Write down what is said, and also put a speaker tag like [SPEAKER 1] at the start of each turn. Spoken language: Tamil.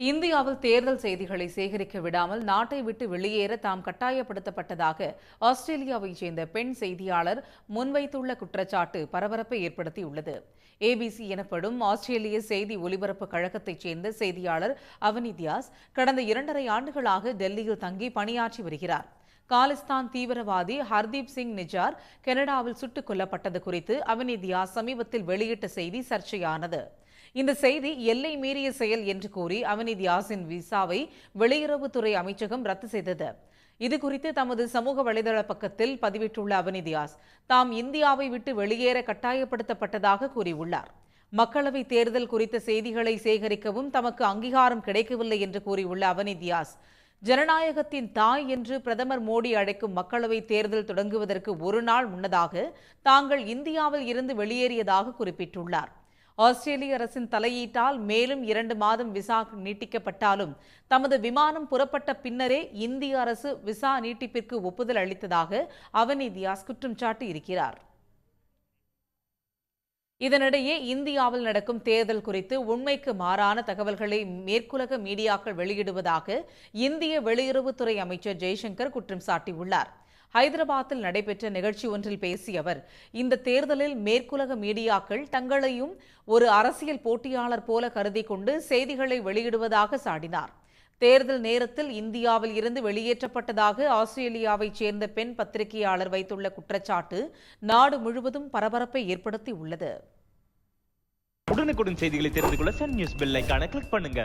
[SPEAKER 1] இந்தியாவில் தேர்தல் செய்திகளை சேகரிக்க விடாமல் நாட்டை விட்டு வெளியேற தாம் கட்டாயப்படுத்தப்பட்டதாக ஆஸ்திரேலியாவைச் சேர்ந்த பெண் செய்தியாளர் முன்வைத்துள்ள குற்றச்சாட்டு பரபரப்பை ஏற்படுத்தியுள்ளது. ஏபிசி எனப்படும் ஆஸ்திரேலிய செய்தி ஒலிபரப்பு கழகத்தைச் சேர்ந்த செய்தியாளர் அவனி தியாஸ் கடந்த இரண்டரை ஆண்டுகளாக டெல்லியில் தங்கி பணியாற்றி வருகிறார். காலிஸ்தான் தீவிரவாதி ஹர்தீப் சிங் நிஜார் கனடாவில் சுட்டுக் கொல்லப்பட்டது குறித்து அவனி தியாஸ் சமீபத்தில் வெளியிட்ட செய்தி சர்ச்சையானது. இந்த செய்தி எல்லை மீறிய செயல் என்று கூறி அவனி தியாஸின் விசாவை வெளியுறவுத்துறை அமைச்சகம் ரத்து செய்தது. இது குறித்து தமது சமூக வலைதள பக்கத்தில் பதிவிட்டுள்ள அவனிதியாஸ் தாம் இந்தியாவை விட்டு வெளியேற கட்டாயப்படுத்தப்பட்டதாக கூறியுள்ளார். மக்களவை தேர்தல் குறித்த செய்திகளை சேகரிக்கவும் தமக்கு அங்கீகாரம் கிடைக்கவில்லை என்று கூறியுள்ள அவனிதியாஸ் ஜனநாயகத்தின் தாய் என்று பிரதமர் மோடி அழைக்கும் மக்களவை தேர்தல் தொடங்குவதற்கு ஒரு நாள் முன்னதாக தாங்கள் இந்தியாவில் இருந்து வெளியேறியதாக குறிப்பிட்டுள்ளார். ஆஸ்திரேலிய அரசின் தலையீட்டால் மேலும் இரண்டு மாதம் விசா நீட்டிக்கப்பட்டாலும் தமது விமானம் புறப்பட்ட பின்னரே இந்திய அரசு விசா நீட்டிப்பிற்கு ஒப்புதல் அளித்ததாக அவனி தியாஸ் குற்றம் சாட்டி இருக்கிறார். இதனிடையே இந்தியாவில் நடக்கும் தேர்தல் குறித்து உண்மைக்கு மாறான தகவல்களை மேற்குலக மீடியாக்கள் வெளியிடுவதாக இந்திய வெளியுறவுத்துறை அமைச்சர் ஜெய்சங்கர் குற்றம் சாட்டியுள்ளார். ஹைதராபாத்தில் நடைபெற்ற நிகழ்ச்சி ஒன்றில் பேசிய அவர் இந்த தேர்தலில் மேற்குலக மீடியாக்கள் தங்களையும் ஒரு அரசியல் போட்டியாளர் போல கருதி கொண்டு செய்திகளை வெளியிடுவதாக சாடினார். தேர்தல் நேரத்தில் இந்தியாவில் இருந்து வெளியேற்றப்பட்டதாக ஆஸ்திரேலியாவைச் சேர்ந்த பெண் பத்திரிகையாளர் வைத்துள்ள குற்றச்சாட்டு நாடு முழுவதும் பரபரப்பை ஏற்படுத்தி உள்ளது
[SPEAKER 2] உடனுக்குடன் செய்திகளை தெரிந்து கொள்ள சன் நியூஸ் பெல் கிளிக் பண்ணுங்க.